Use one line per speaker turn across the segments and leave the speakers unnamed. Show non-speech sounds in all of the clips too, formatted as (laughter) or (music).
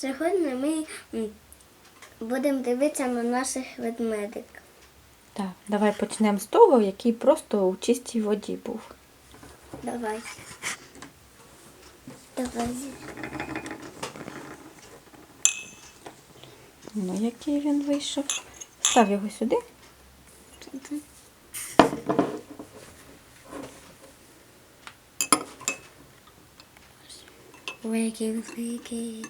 Сьогодні ми будемо дивитися на наших ведмедик.
Так, давай почнемо з того, який просто у чистій воді був.
Давай. Давай.
Ну, який він вийшов. Став його сюди.
Ой, який великий.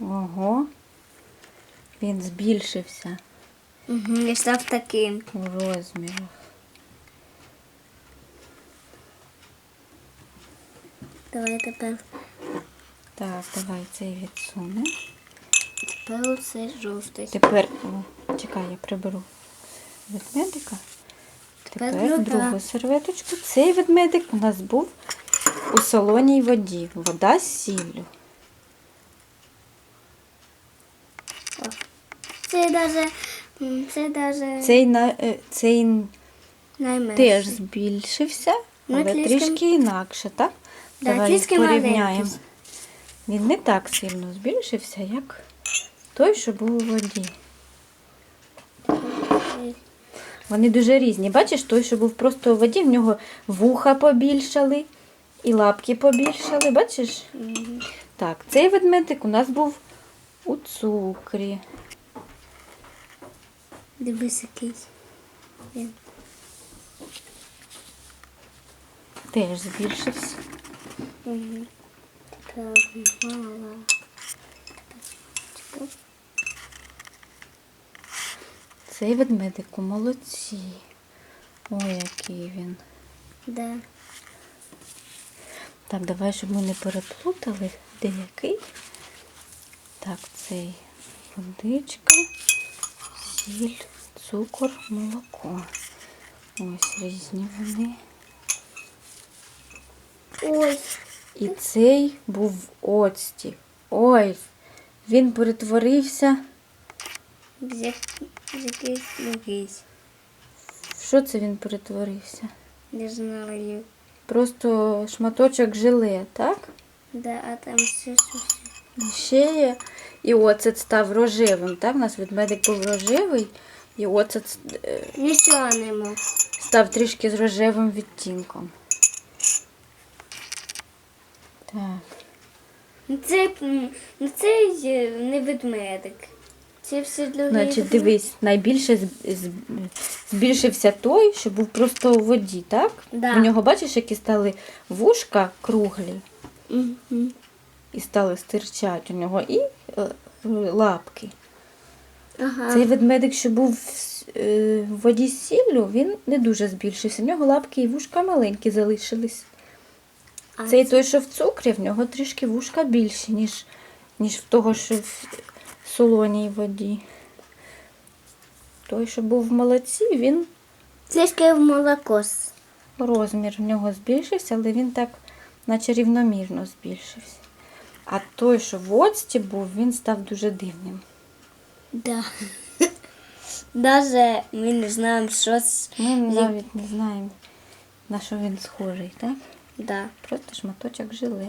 Ого. Він збільшився
Угу, і став таким.
у розмірах.
Давай тепер.
Так, давай цей відсуне.
Тепер оце жовтий.
Тепер, о, чекай, я приберу ведмедика.
Тепер
Тепер
друга.
другу серветочку. Цей ведмедик у нас був у солоній воді. Вода з сіллю.
Це даже, це даже
Цей, на, е, цей
найменший.
теж збільшився,
Ну,
але
трішки-
трішки інакше, так?
Да,
Давай їх порівняємо. Він не так сильно збільшився, як той, що був у воді. Вони дуже різні. Бачиш, той, що був просто у воді, в нього вуха побільшали і лапки побільшали. Бачиш?
Мгм.
Так, цей ведмедик у нас був у цукрі.
Дивись який. Він.
Теж збільшився.
Угу. Так. Чекай.
Цей ведмедик у молодці. Ой, який він.
Да.
Так, давай, щоб ми не переплутали, де який. Так, цей водичка, сіль, цукор, молоко. Ось різні вони.
Ой,
І цей був в оцті. Ой, він перетворився.
якийсь якийсь.
Що це він перетворився?
Не знаю.
Просто шматочок желе, так?
Да, а там ще щось.
І Ще є. І оцет став рожевим, так? У нас ведмедик був рожевий, і оцет е,
Нічого нема.
став трішки з рожевим відтінком. Так.
Ну, Це, ну, це не ведмедик. Це все другі.
Значить, дивись, найбільше збільшився той, що був просто у воді, так?
Да.
У нього, бачиш, які стали вушка круглі
Мгм.
І стали стирчать у нього і е, лапки.
Ага.
Цей ведмедик, що був в- е, воді з сіллю, він не дуже збільшився. В нього лапки і вушка маленькі залишились.
А
Цей той, що в цукрі, в нього трішки вушка більші, ніж, ніж в того, що в солоній воді. Той, що був в молоці, він
Це ж в молоко.
розмір в нього збільшився, але він так, наче рівномірно збільшився. А той, що в оцті був, він став дуже дивним.
Да. (laughs) Даже ми не знаємо, що це.
Ми навіть не знаємо, на що він схожий, так?
Да.
Просто шматочок желе.